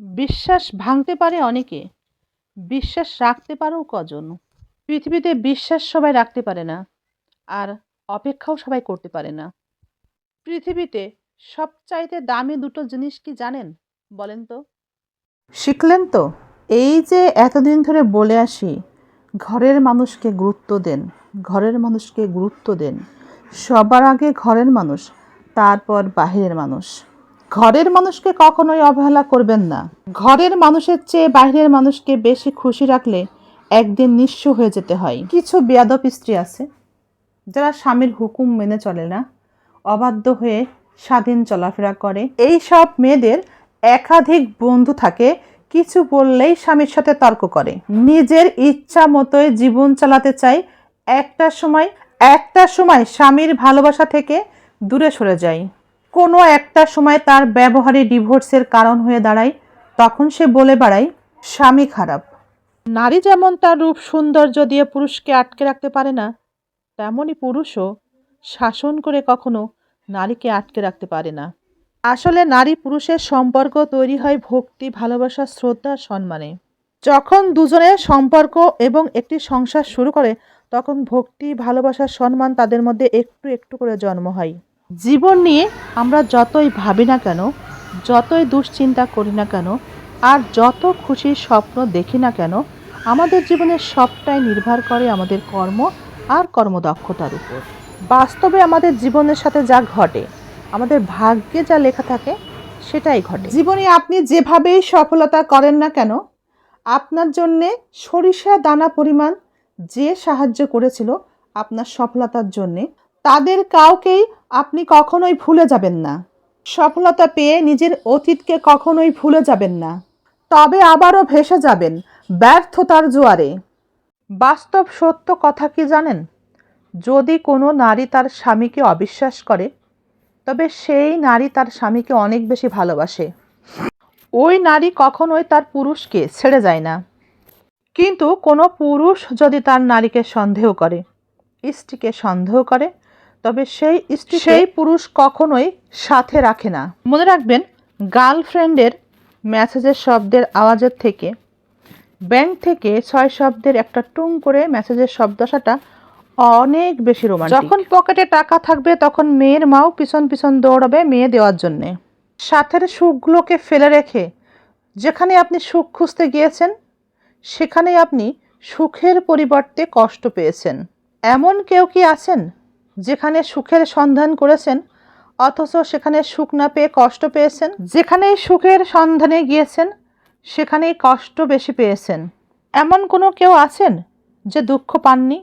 বিশ্বাস ভাঙতে পারে অনেকে। বিশ্বাস রাখতে পারেও কজন? পৃথিবীতে বিশ্বাস সবাই রাখতে পারে না, আর অপেক্ষাও সবাই করতে পারে না। পৃথিবীতে সবচাইতে দামি দুটো জিনিস কি জানেন বলেন তো? শিখলেন তো? এই যে এতদিন ধরে বলে আসি, ঘরের মানুষকে গুরুত্ব দেন, ঘরের মানুষকে গুরুত্ব দেন। সবার আগে ঘরের মানুষ, তারপর বাহিরের মানুষ। ঘরের মানুষকে কখনোই অবহেলা করবেন না। ঘরের মানুষের চেয়ে বাইরের মানুষকে বেশি খুশি রাখলে একদিন নিঃস্ব হয়ে যেতে হয়। কিছু বেয়াদব স্ত্রী আছে, যারা স্বামীর হুকুম মেনে চলে না, অবাধ্য হয়ে স্বাধীন চলাফেরা করে। এই সব মেয়েদের একাধিক বন্ধু থাকে, কিছু বললেই স্বামীর সাথে তর্ক করে। নিজের ইচ্ছা মতোই জীবন চালাতে চায় একটা সময় একটা সময় স্বামীর ভালোবাসা থেকে দূরে সরে যায় কোনো একটা সময় তার ব্যবহারে ডিভোর্সের কারণ হয়ে দাঁড়ায়, তখন সে বলে বেড়ায়, স্বামী খারাপ। নারী যেমন তার রূপ সৌন্দর্য দিয়ে পুরুষকে আটকে রাখতে পারে না, তেমনই পুরুষও শাসন করে কখনো নারীকে আটকে রাখতে পারে না। আসলে নারী পুরুষের সম্পর্ক তৈরি হয় ভক্তি, ভালোবাসা, শ্রদ্ধা, সম্মানে। যখন দুজনের সম্পর্ক এবং একটি সংসার শুরু করে, তখন ভক্তি, ভালোবাসা, সম্মান তাদের মধ্যে একটু একটু করে জন্ম হয়। জীবন নিয়ে আমরা যতই ভাবি না কেন, যতই দুশ্চিন্তা করি না কেন, আর যত খুশির স্বপ্ন দেখি না কেন, আমাদের জীবনের সবটাই নির্ভর করে আমাদের কর্ম আর কর্মদক্ষতার উপর। বাস্তবে আমাদের জীবনের সাথে যা ঘটে, আমাদের ভাগ্যে যা লেখা থাকে, সেটাই ঘটে। জীবনে আপনি যেভাবেই সফলতা করেন না কেন, আপনার জন্যে সরিষা দানা পরিমাণ যে সাহায্য করেছিল আপনার সফলতার জন্যে তাদের কাউকেই আপনি কখনোই ভুলে যাবেন না। সফলতা পেয়ে নিজের অতীতকে কখনোই ভুলে যাবেন না। তবে আবারও ভেসে যাবেন ব্যর্থতার জোয়ারে। বাস্তব সত্য কথা কি জানেন? যদি কোনো নারী তার স্বামীকে অবিশ্বাস করে, তবে সেই নারী তার স্বামীকে অনেক বেশি ভালোবাসে। ওই নারী কখনোই তার পুরুষকে ছেড়ে যায় না। কিন্তু কোনো পুরুষ যদি তার নারীকে সন্দেহ করে, স্ত্রীকে সন্দেহ করে তবে সেই স্ত্রী সেই পুরুষ কখনোই সাথে রাখে না। মনে রাখবেন গার্লফ্রেন্ডের মেসেজের শব্দের আওয়াজের থেকে ব্যাংক থেকে ছয় শব্দের একটা টুং করে মেসেজের শব্দ আসাটা অনেক বেশি রোমান্টিক। যখন পকেটে টাকা থাকবে তখন মেয়ের মাও পিছন পিছন দৌড়াবে মেয়ে দেওয়ার জন্যে। সাথের সুখগুলোকে ফেলে রেখে যেখানে আপনি সুখ খুঁজতে গিয়েছেন সেখানে আপনি সুখের পরিবর্তে কষ্ট পেয়েছেন। এমন কেউ কি আছেন? যেখানে সুখের সন্ধান করেছেন, অথচ সেখানে সুখ না পেয়ে কষ্ট পেয়েছেন। যেখানেই সুখের সন্ধানে গিয়েছেন, সেখানেই কষ্ট বেশি পেয়েছেন। এমন কোনো কেউ আছেন যে দুঃখ পাননি?